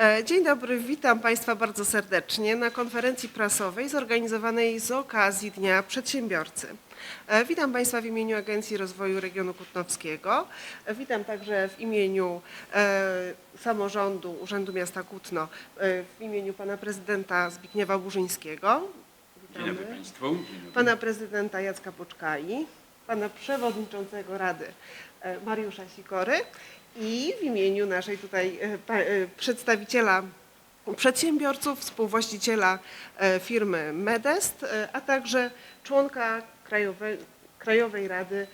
E, Dzień dobry, witam Państwa bardzo serdecznie na konferencji prasowej zorganizowanej z okazji Dnia Przedsiębiorcy. E, Witam Państwa w imieniu Agencji Rozwoju Regionu Kutnowskiego. E, Witam także w imieniu samorządu Urzędu Miasta Kutno, w imieniu Pana Prezydenta Zbigniewa Burzyńskiego. Dzień dobry Państwu. Dzień dobry. Pana Prezydenta Jacka Poczkai, Pana Przewodniczącego Rady Mariusza Sikory i w imieniu naszej tutaj e, e, przedstawiciela przedsiębiorców, współwłaściciela e, firmy Medest, a także członka Krajowej, Krajowej Rady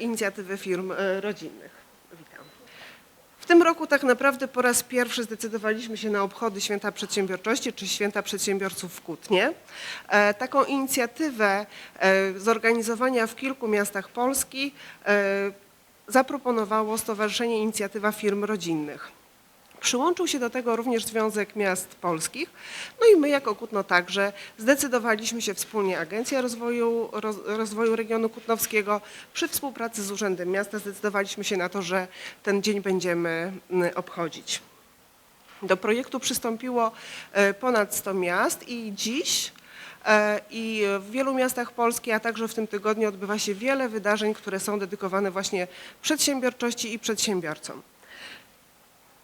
Inicjatywy Firm Rodzinnych. Witam. W tym roku tak naprawdę po raz pierwszy zdecydowaliśmy się na obchody Święta Przedsiębiorczości czy Święta Przedsiębiorców w Kutnie. Taką inicjatywę zorganizowania w kilku miastach Polski zaproponowało Stowarzyszenie Inicjatywa Firm Rodzinnych. Przyłączył się do tego również Związek Miast Polskich. No i my jako Kutno także zdecydowaliśmy się wspólnie Agencja Rozwoju, roz, Rozwoju Regionu Kutnowskiego przy współpracy z Urzędem Miasta zdecydowaliśmy się na to, że ten dzień będziemy mm, obchodzić. Do projektu przystąpiło e, ponad 100 miast i dziś i w wielu miastach Polski, a także w tym tygodniu odbywa się wiele wydarzeń, które są dedykowane właśnie przedsiębiorczości i przedsiębiorcom.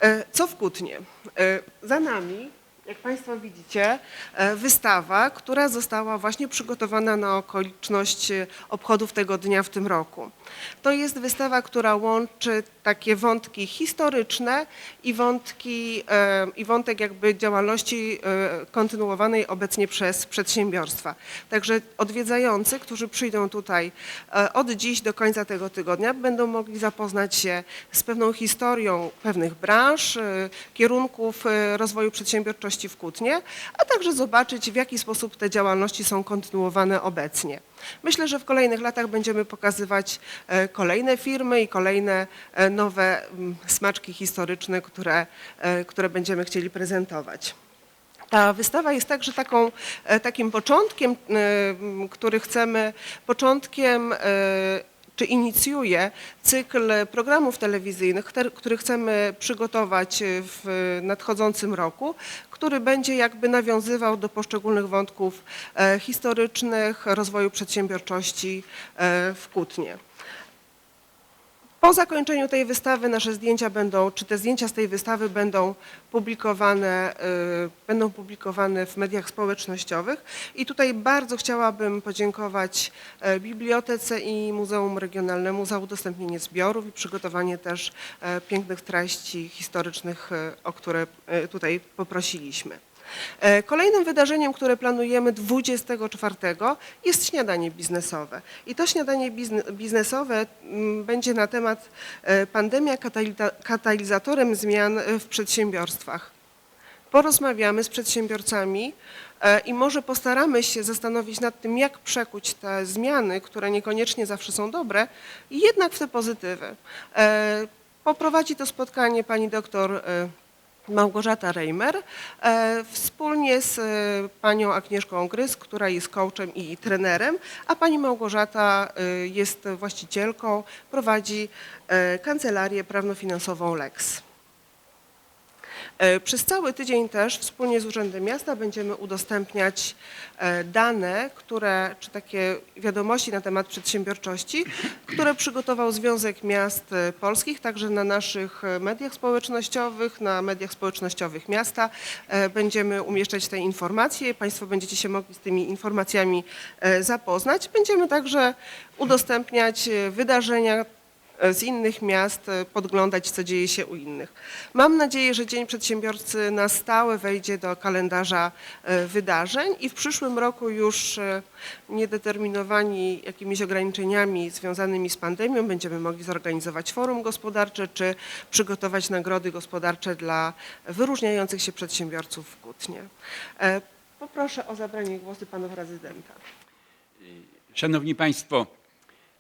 E, Co w Kutnie? E, Za nami, jak Państwo widzicie, e, wystawa, która została właśnie przygotowana na okoliczność e, obchodów tego dnia w tym roku. To jest wystawa, która łączy takie wątki historyczne i, wątki, e, i wątek jakby działalności e, kontynuowanej obecnie przez przedsiębiorstwa. Także odwiedzający, którzy przyjdą tutaj e, od dziś do końca tego tygodnia, będą mogli zapoznać się z pewną historią pewnych branż, kierunków rozwoju przedsiębiorczości w Kutnie, a także zobaczyć, w jaki sposób te działalności są kontynuowane obecnie. Myślę, że w kolejnych latach będziemy pokazywać e, kolejne firmy i kolejne e, nowe mm, smaczki historyczne, które, e, które będziemy chcieli prezentować. Ta wystawa jest także taką, takim początkiem, który chcemy, początkiem czy inicjuje cykl programów telewizyjnych, który chcemy przygotować w nadchodzącym roku, który będzie jakby nawiązywał do poszczególnych wątków e, historycznych rozwoju przedsiębiorczości e, w Kutnie. Po zakończeniu tej wystawy nasze zdjęcia będą, czy te zdjęcia z tej wystawy będą publikowane, y, będą publikowane w mediach społecznościowych. I tutaj bardzo chciałabym podziękować e, Bibliotece i Muzeum Regionalnemu za udostępnienie zbiorów i przygotowanie też e, pięknych treści historycznych, e, o które tutaj poprosiliśmy. E, Kolejnym wydarzeniem, które planujemy 24 jest śniadanie biznesowe. I to śniadanie bizne- biznesowe mm, będzie na temat e, pandemia katalizatorem zmian e, w przedsiębiorstwach. Porozmawiamy z przedsiębiorcami i może postaramy się zastanowić nad tym, jak przekuć te zmiany, które niekoniecznie zawsze są dobre, jednak w te pozytywy. Poprowadzi to spotkanie pani doktor Małgorzata Reimer e, wspólnie z e, panią Agnieszką Gryz, która jest coachem i trenerem, a pani Małgorzata e, jest właścicielką, prowadzi kancelarię prawno-finansową Lex. E, Przez cały tydzień też wspólnie z Urzędem Miasta będziemy udostępniać e, dane, które, czy takie wiadomości na temat przedsiębiorczości, które przygotował Związek Miast e, Polskich, także na naszych mediach społecznościowych, na mediach społecznościowych miasta. Będziemy umieszczać te informacje, Państwo będziecie się mogli z tymi informacjami zapoznać. Będziemy także udostępniać wydarzenia, z innych miast, e, podglądać, co dzieje się u innych. Mam nadzieję, że Dzień Przedsiębiorcy na stałe wejdzie do kalendarza e, wydarzeń i w przyszłym roku już e, niedeterminowani jakimiś ograniczeniami związanymi z pandemią będziemy mogli zorganizować forum gospodarcze czy przygotować nagrody gospodarcze dla wyróżniających się przedsiębiorców w Kutnie. E, Poproszę o zabranie głosu pana prezydenta. Szanowni Państwo,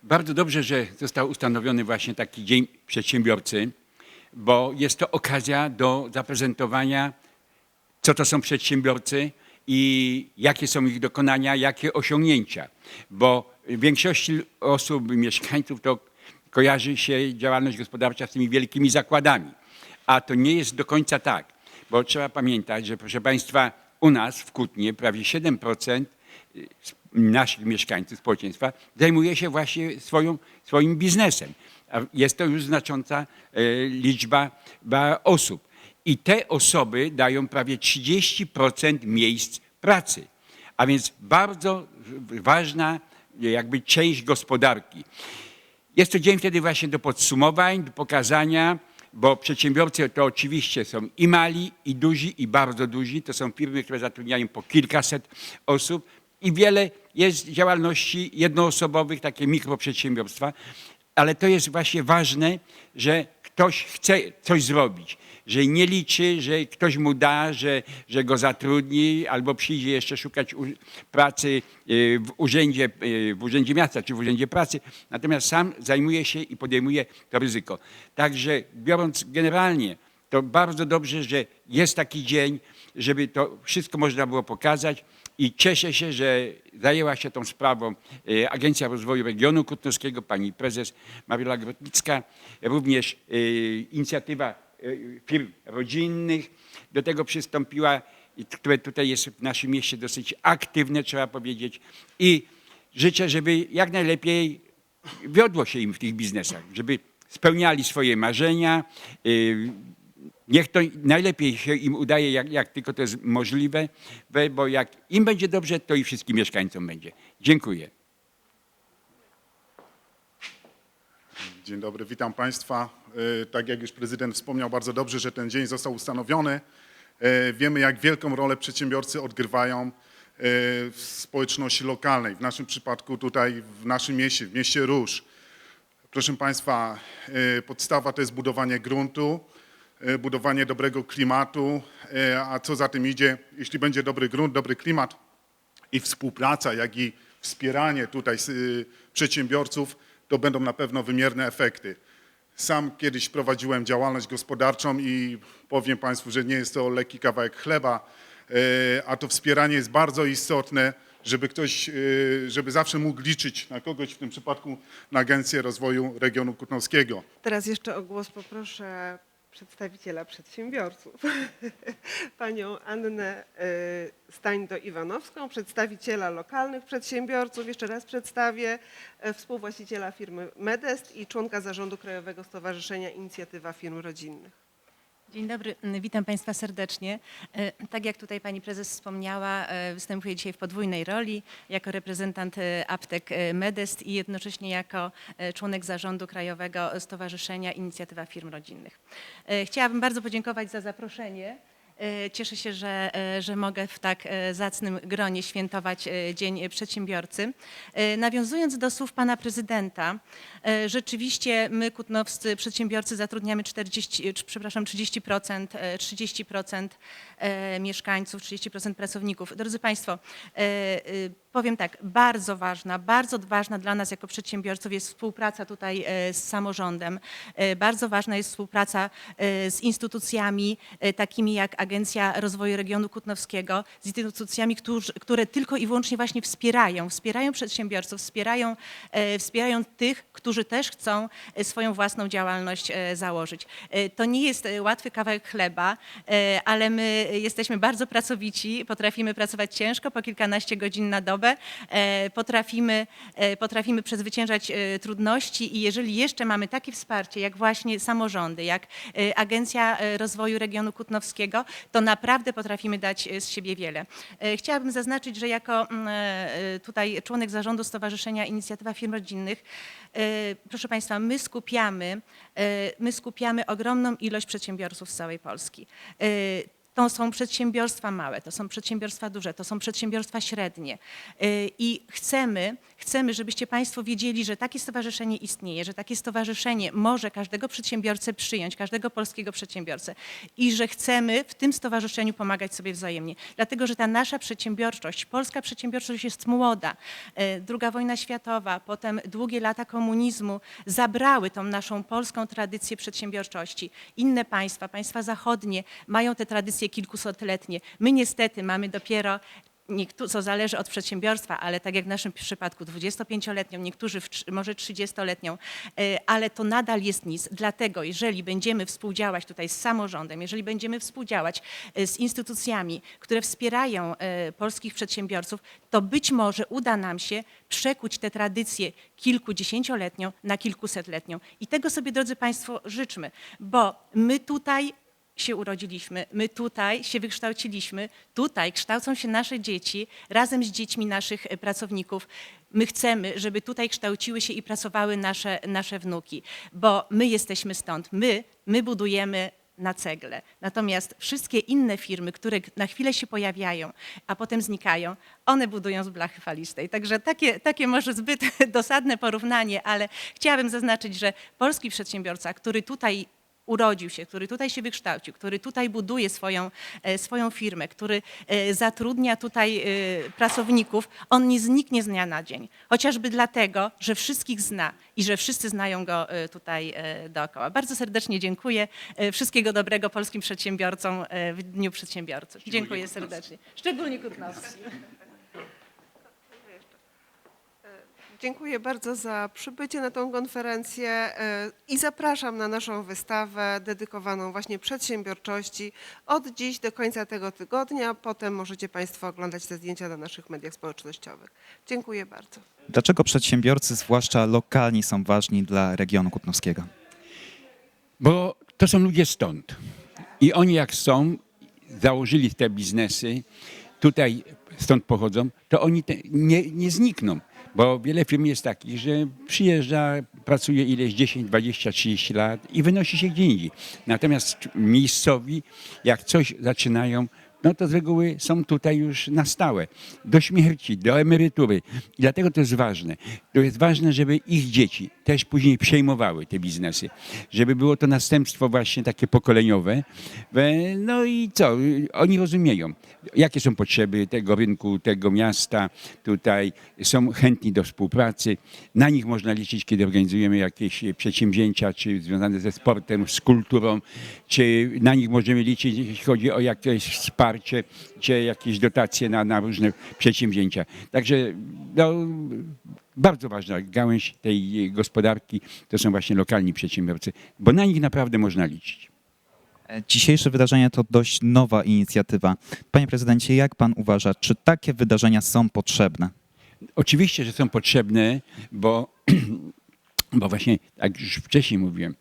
bardzo dobrze, że został ustanowiony właśnie taki Dzień Przedsiębiorcy, bo jest to okazja do zaprezentowania, co to są przedsiębiorcy i jakie są ich dokonania, jakie osiągnięcia. Bo większości osób, mieszkańców to kojarzy się działalność gospodarcza z tymi wielkimi zakładami, a to nie jest do końca tak. bo trzeba pamiętać, że proszę Państwa, u nas w Kutnie prawie 7% naszych mieszkańców, społeczeństwa zajmuje się właśnie swoją, swoim biznesem. Jest to już znacząca e, liczba ba, osób. I te osoby dają prawie 30% miejsc pracy. A więc bardzo ważna jakby część gospodarki. Jest to dzień wtedy właśnie do podsumowań, do pokazania, bo przedsiębiorcy to oczywiście są i mali, i duzi, i bardzo duzi. To są firmy, które zatrudniają po kilkaset osób i wiele jest działalności jednoosobowych, takie mikroprzedsiębiorstwa, ale to jest właśnie ważne, że ktoś chce coś zrobić, że nie liczy, że ktoś mu da, że, że go zatrudni, albo przyjdzie jeszcze szukać pracy y, w urzędzie, y, w urzędzie miasta czy w urzędzie pracy, natomiast sam zajmuje się i podejmuje to ryzyko. Także biorąc generalnie, to bardzo dobrze, że jest taki dzień, żeby to wszystko można było pokazać i cieszę się, że zajęła się tą sprawą e, Agencja Rozwoju Regionu Kutnowskiego, pani prezes Mariola Grotnicka, również e, inicjatywa e, firm rodzinnych do tego przystąpiła, które tutaj jest w naszym mieście dosyć aktywne, trzeba powiedzieć. I życzę, żeby jak najlepiej wiodło się im w tych biznesach, żeby spełniali swoje marzenia, Niech to najlepiej się im udaje, jak, jak tylko to jest możliwe, we- bo jak im będzie dobrze, to i wszystkim mieszkańcom będzie. Dziękuję. Dzień dobry, witam Państwa. E, Tak jak już prezydent wspomniał, bardzo dobrze, że ten dzień został ustanowiony. E, Wiemy, jak wielką rolę przedsiębiorcy odgrywają e, w społeczności lokalnej. W naszym przypadku tutaj w naszym mieście, w mieście Róż. Proszę Państwa, podstawa to jest budowanie gruntu, budowanie dobrego klimatu, e, a co za tym idzie, jeśli będzie dobry grunt, dobry klimat, i współpraca, jak i wspieranie tutaj y, przedsiębiorców, to będą na pewno wymierne efekty. Sam kiedyś prowadziłem działalność gospodarczą i powiem Państwu, że nie jest to lekki kawałek chleba, a to wspieranie jest bardzo istotne, żeby ktoś, żeby zawsze mógł liczyć na kogoś, w tym przypadku na Agencję Rozwoju Regionu Kutnowskiego. Teraz jeszcze o głos poproszę przedstawiciela przedsiębiorców, panią Annę y, Stańdo-Iwanowską, przedstawiciela lokalnych przedsiębiorców. Jeszcze raz przedstawię e, współwłaściciela firmy Medest i członka zarządu Krajowego Stowarzyszenia Inicjatywa Firm Rodzinnych. Dzień dobry, witam Państwa serdecznie. E, Tak jak tutaj Pani Prezes wspomniała, e, występuję dzisiaj w podwójnej roli jako reprezentant e, aptek Medest i jednocześnie jako członek zarządu Krajowego Stowarzyszenia Inicjatywa Firm Rodzinnych. Chciałabym bardzo podziękować za zaproszenie. E, Cieszę się, że, e, że mogę w tak e, zacnym gronie świętować Dzień Przedsiębiorcy. Nawiązując do słów pana prezydenta, rzeczywiście my, kutnowscy przedsiębiorcy, zatrudniamy 40, czy, przepraszam, 30%, e, 30% e, mieszkańców, 30% pracowników. Drodzy Państwo, powiem tak, bardzo ważna, bardzo ważna dla nas jako przedsiębiorców jest współpraca tutaj e, z samorządem. E, Bardzo ważna jest współpraca e, z instytucjami takimi jak Agencja Rozwoju Regionu Kutnowskiego, z instytucjami, które tylko i wyłącznie właśnie wspierają, wspierają przedsiębiorców, wspierają, wspierają tych, którzy też chcą swoją własną działalność założyć. To nie jest łatwy kawałek chleba, ale my jesteśmy bardzo pracowici, potrafimy pracować ciężko, po kilkanaście godzin na dobę, e, potrafimy, e, potrafimy przezwyciężać e, trudności i jeżeli jeszcze mamy takie wsparcie, jak właśnie samorządy, jak Agencja Rozwoju Regionu Kutnowskiego, to naprawdę potrafimy dać z siebie wiele. Chciałabym zaznaczyć, że jako mm, tutaj członek zarządu Stowarzyszenia Inicjatywa Firm Rodzinnych, proszę Państwa, my skupiamy, my skupiamy ogromną ilość przedsiębiorców z całej Polski. To są przedsiębiorstwa małe, to są przedsiębiorstwa duże, to są przedsiębiorstwa średnie. Y, I chcemy, chcemy, żebyście Państwo wiedzieli, że takie stowarzyszenie istnieje, że takie stowarzyszenie może każdego przedsiębiorcę przyjąć, każdego polskiego przedsiębiorcę i że chcemy w tym stowarzyszeniu pomagać sobie wzajemnie. Dlatego, że ta nasza przedsiębiorczość, polska przedsiębiorczość jest młoda. Y, Druga wojna światowa, potem długie lata komunizmu zabrały tą naszą polską tradycję przedsiębiorczości. Inne państwa, państwa zachodnie mają te tradycje kilkusetletnie. My niestety mamy dopiero co zależy od przedsiębiorstwa, ale tak jak w naszym przypadku 25-letnią, niektórzy w, może 30-letnią, e, ale to nadal jest nic. Dlatego jeżeli będziemy współdziałać tutaj z samorządem, jeżeli będziemy współdziałać e, z instytucjami, które wspierają e, polskich przedsiębiorców, to być może uda nam się przekuć tę tradycję kilkudziesięcioletnią na kilkusetletnią. I tego sobie, drodzy Państwo, życzmy, bo my tutaj się urodziliśmy, my tutaj się wykształciliśmy, tutaj kształcą się nasze dzieci razem z dziećmi naszych e, pracowników. My chcemy, żeby tutaj kształciły się i pracowały nasze, nasze wnuki, bo my jesteśmy stąd, my, my budujemy na cegle. Natomiast wszystkie inne firmy, które na chwilę się pojawiają, a potem znikają, one budują z blachy falistej. Także takie, takie może zbyt dosadne porównanie, ale chciałabym zaznaczyć, że polski przedsiębiorca, który tutaj urodził się, który tutaj się wykształcił, który tutaj buduje swoją, e, swoją firmę, który e, zatrudnia tutaj e, pracowników, on nie zniknie z dnia na dzień. Chociażby dlatego, że wszystkich zna i że wszyscy znają go tutaj dookoła. Bardzo serdecznie dziękuję. Wszystkiego dobrego polskim przedsiębiorcom w Dniu Przedsiębiorców. Dziękuję serdecznie. Szczególnie Kutnowskim. Dziękuję bardzo za przybycie na tą konferencję e, i zapraszam na naszą wystawę dedykowaną właśnie przedsiębiorczości od dziś do końca tego tygodnia. Potem możecie Państwo oglądać te zdjęcia na naszych mediach społecznościowych. Dziękuję bardzo. Dlaczego przedsiębiorcy, zwłaszcza lokalni, są ważni dla regionu kutnowskiego? Bo to są ludzie stąd. I oni jak są, założyli te biznesy, tutaj stąd pochodzą, to oni te, nie, nie znikną. Bo wiele firm jest takich, że przyjeżdża, pracuje ileś 10, 20, 30 lat i wynosi się gdzie indziej. Natomiast miejscowi, jak coś zaczynają, no to z reguły są tutaj już na stałe, do śmierci, do emerytury. I dlatego to jest ważne. To jest ważne, żeby ich dzieci też później przejmowały te biznesy, żeby było to następstwo właśnie takie pokoleniowe. We- No i co? Oni rozumieją, jakie są potrzeby tego rynku, tego miasta. Tutaj są chętni do współpracy. Na nich można liczyć, kiedy organizujemy jakieś przedsięwzięcia, czy związane ze sportem, z kulturą, czy na nich możemy liczyć, jeśli chodzi o jakieś wsparcie, czy jakieś dotacje na, na różne przedsięwzięcia. Także no, bardzo ważna gałęź tej gospodarki to są właśnie lokalni przedsiębiorcy, bo na nich naprawdę można liczyć. Dzisiejsze wydarzenie to dość nowa inicjatywa. Panie prezydencie, jak pan uważa, czy takie wydarzenia są potrzebne? Oczywiście, że są potrzebne, bo, bo właśnie, jak już wcześniej mówiłem,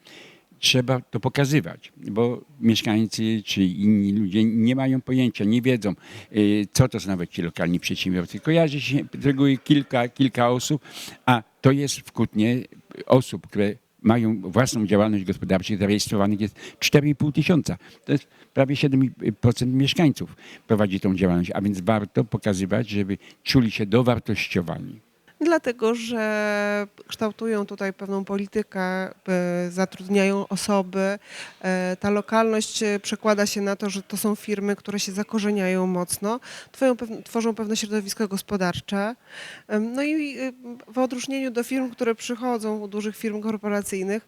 trzeba to pokazywać, bo mieszkańcy czy inni ludzie nie mają pojęcia, nie wiedzą, y, co to są nawet ci lokalni przedsiębiorcy. Kojarzy się z reguły kilka, kilka osób, a to jest w Kutnie osób, które mają własną działalność gospodarczą, zarejestrowanych jest 4,5 tysiąca. To jest prawie 7% mieszkańców prowadzi tą działalność, a więc warto pokazywać, żeby czuli się dowartościowani. Dlatego, że kształtują tutaj pewną politykę, e, zatrudniają osoby. E, Ta lokalność e, przekłada się na to, że to są firmy, które się zakorzeniają mocno, tworzą pewne środowisko gospodarcze. No i w odróżnieniu do firm, które przychodzą, dużych firm korporacyjnych,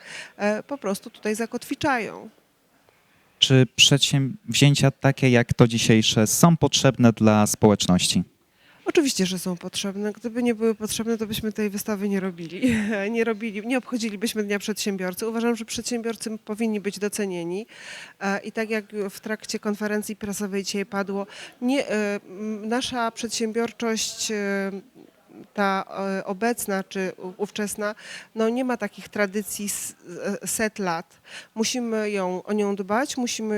po prostu tutaj zakotwiczają. Czy przedsięwzięcia takie jak to dzisiejsze są potrzebne dla społeczności? Oczywiście, że są potrzebne. Gdyby nie były potrzebne, to byśmy tej wystawy nie robili. Nie robili, nie obchodzilibyśmy Dnia Przedsiębiorcy. Uważam, że przedsiębiorcy powinni być docenieni. E, I tak jak w trakcie konferencji prasowej dzisiaj padło, nie, e, nasza przedsiębiorczość e, ta e, obecna czy ówczesna, no nie ma takich tradycji e, set lat. Musimy ją, o nią dbać, musimy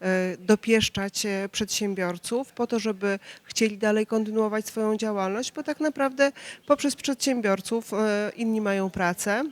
e, dopieszczać przedsiębiorców po to, żeby chcieli dalej kontynuować swoją działalność, bo tak naprawdę poprzez przedsiębiorców inni mają pracę.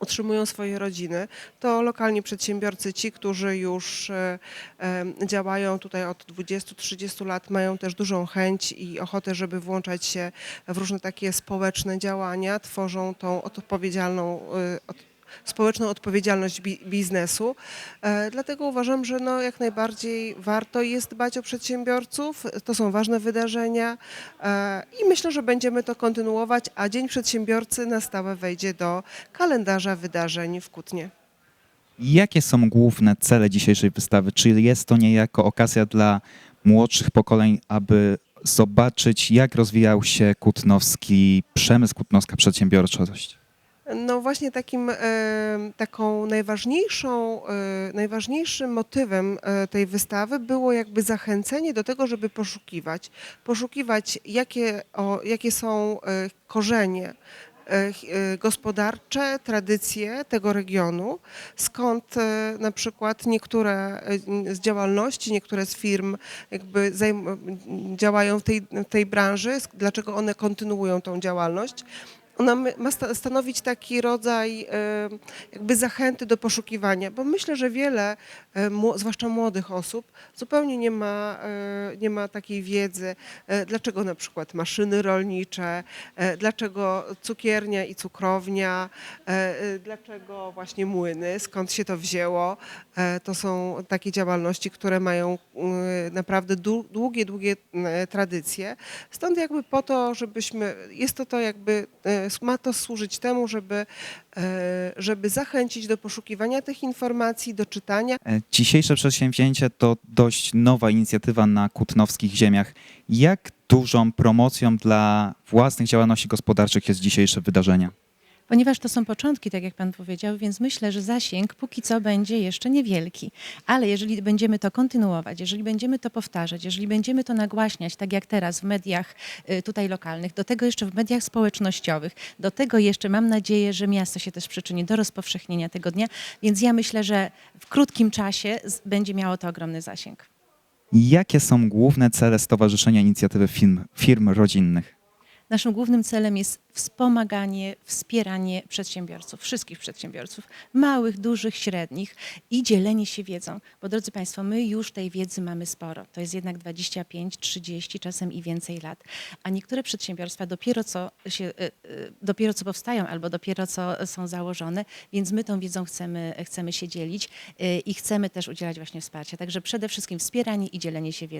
Utrzymują swoje rodziny. To lokalni przedsiębiorcy, ci, którzy już e, e, działają tutaj od 20-30 lat, mają też dużą chęć i ochotę, żeby włączać się w różne takie społeczne działania, tworzą tą odpowiedzialną, e, społeczną odpowiedzialność bi- biznesu. E, Dlatego uważam, że no jak najbardziej warto jest dbać o przedsiębiorców. To są ważne wydarzenia e, i myślę, że będziemy to kontynuować, a Dzień Przedsiębiorcy na stałe wejdzie do kalendarza wydarzeń w Kutnie. Jakie są główne cele dzisiejszej wystawy? Czy jest to niejako okazja dla młodszych pokoleń, aby zobaczyć, jak rozwijał się kutnowski przemysł, kutnowska przedsiębiorczość? No właśnie takim, e, taką najważniejszą, e, najważniejszym motywem e, tej wystawy było jakby zachęcenie do tego, żeby poszukiwać, poszukiwać jakie, o, jakie są korzenie gospodarcze, tradycje tego regionu, skąd na przykład niektóre z działalności, niektóre z firm jakby działają w tej, tej branży, dlaczego one kontynuują tą działalność ona ma sta- stanowić taki rodzaj e, jakby zachęty do poszukiwania, bo myślę, że wiele, e, zwłaszcza młodych osób, zupełnie nie ma, e, nie ma takiej wiedzy, dlaczego na przykład maszyny rolnicze, dlaczego cukiernia i cukrownia, dlaczego właśnie młyny, skąd się to wzięło. To są takie działalności, które mają naprawdę dłu- długie, długie tradycje. Stąd jakby po to, żebyśmy, jest to to jakby, ma to służyć temu, żeby, e, żeby zachęcić do poszukiwania tych informacji, do czytania. E, Dzisiejsze przedsięwzięcie to dość nowa inicjatywa na kutnowskich ziemiach. Jak dużą promocją dla własnych działalności gospodarczych jest dzisiejsze wydarzenie? Ponieważ to są początki, tak jak Pan powiedział, więc myślę, że zasięg póki co będzie jeszcze niewielki. Ale jeżeli będziemy to kontynuować, jeżeli będziemy to powtarzać, jeżeli będziemy to nagłaśniać, tak jak teraz w mediach y, tutaj lokalnych, do tego jeszcze w mediach społecznościowych, do tego jeszcze mam nadzieję, że miasto się też przyczyni do rozpowszechnienia tego dnia, więc ja myślę, że w krótkim czasie będzie miało to ogromny zasięg. Jakie są główne cele Stowarzyszenia Inicjatywy Firm, firm Rodzinnych? Naszym głównym celem jest wspomaganie, wspieranie przedsiębiorców, wszystkich przedsiębiorców, małych, dużych, średnich i dzielenie się wiedzą. Bo drodzy Państwo, my już tej wiedzy mamy sporo. To jest jednak 25, 30, czasem i więcej lat. A niektóre przedsiębiorstwa dopiero co, się, y, y, dopiero co powstają albo dopiero co są założone, więc my tą wiedzą chcemy, chcemy się dzielić y, i chcemy też udzielać właśnie wsparcia. Także przede wszystkim wspieranie i dzielenie się wiedzą.